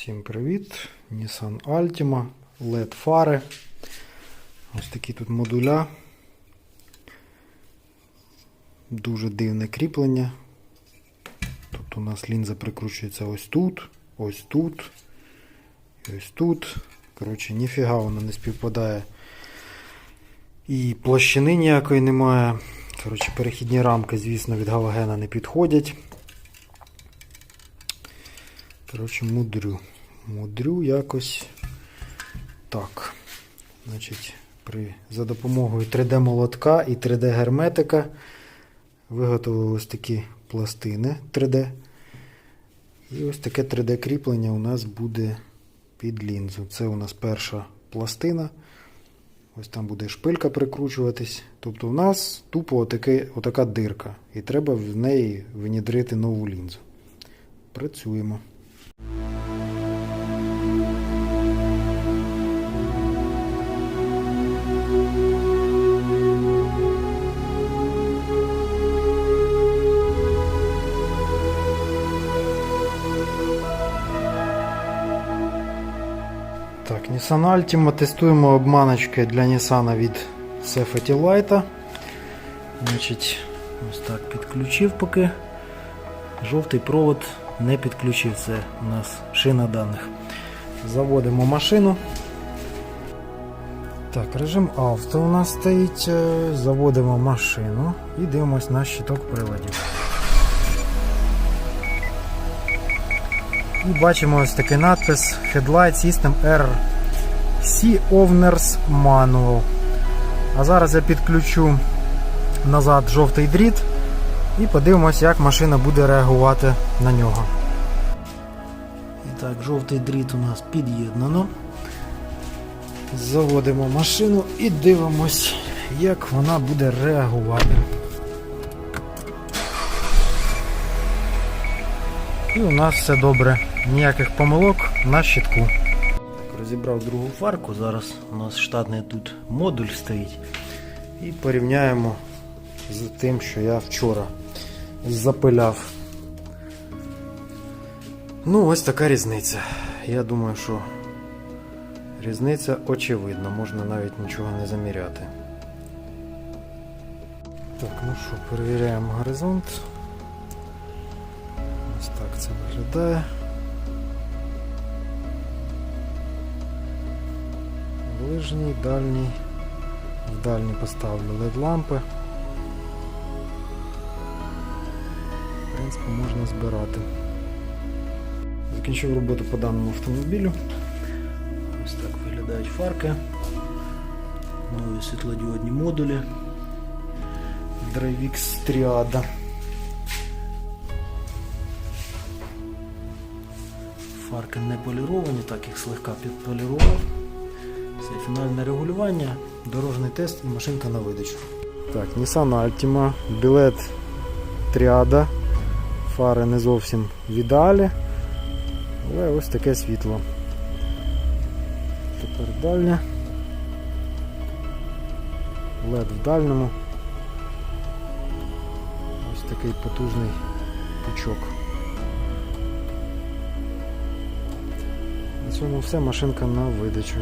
Всім привіт! Nissan Altima, LED фари. Ось такі тут модуля. Дуже дивне кріплення. Тут у нас лінза прикручується ось тут, ось тут і ось тут. Коротше, ніфіга вона не співпадає. І площини ніякої немає. Коротше, перехідні рамки, звісно, від галогена не підходять. Коротше, мудрю. Мудрю якось так. Значить, при, за допомогою 3D-молотка і 3D-герметика виготовили ось такі пластини 3D. І ось таке 3D-кріплення у нас буде під лінзу. Це у нас перша пластина. Ось там буде шпилька прикручуватись. Тобто у нас тупо отаке, отака дирка. І треба в неї внідрити нову лінзу. Працюємо. Так, Nissan Altima. Тестуємо обманочки для Nissan від Safety Light. Значить, ось так підключив поки. Жовтий провод не підключив. Це у нас шина даних. Заводимо машину. Так, режим авто у нас стоїть. Е, Заводимо машину і дивимось на щиток приладів. І бачимо ось такий надпис Headlight System RC Owners Manual. А зараз я підключу назад жовтий дріт і подивимось, як машина буде реагувати на нього. І так, жовтий дріт у нас під'єднано. Заводимо машину і дивимось, як вона буде реагувати. І у нас все добре. Ніяких помилок на щитку. Так, розібрав другу фарку. Зараз у нас штатний тут модуль стоїть. І порівняємо з тим, що я вчора запиляв. Ну, ось така різниця. Я думаю, що різниця очевидна, можна навіть нічого не заміряти. Так, ну що, перевіряємо горизонт. Ось так це виглядає. Ближній, дальній. В дальній поставлю LED лампи. В принципі, можна збирати. Закінчив роботу по даному автомобілю. Ось так виглядають фарки. Нові світлодіодні модулі. DriveX Triada. Фарки не поліровані, так їх слегка підполірував. Це фінальне регулювання, дорожній тест і машинка на видачу. Так, Nissan Altima, білет Triada. Фари не зовсім в ідеалі. Але ось таке світло. Тепер дальня. LED в дальньому. Ось такий потужний пучок. На цьому все, машинка на видачу.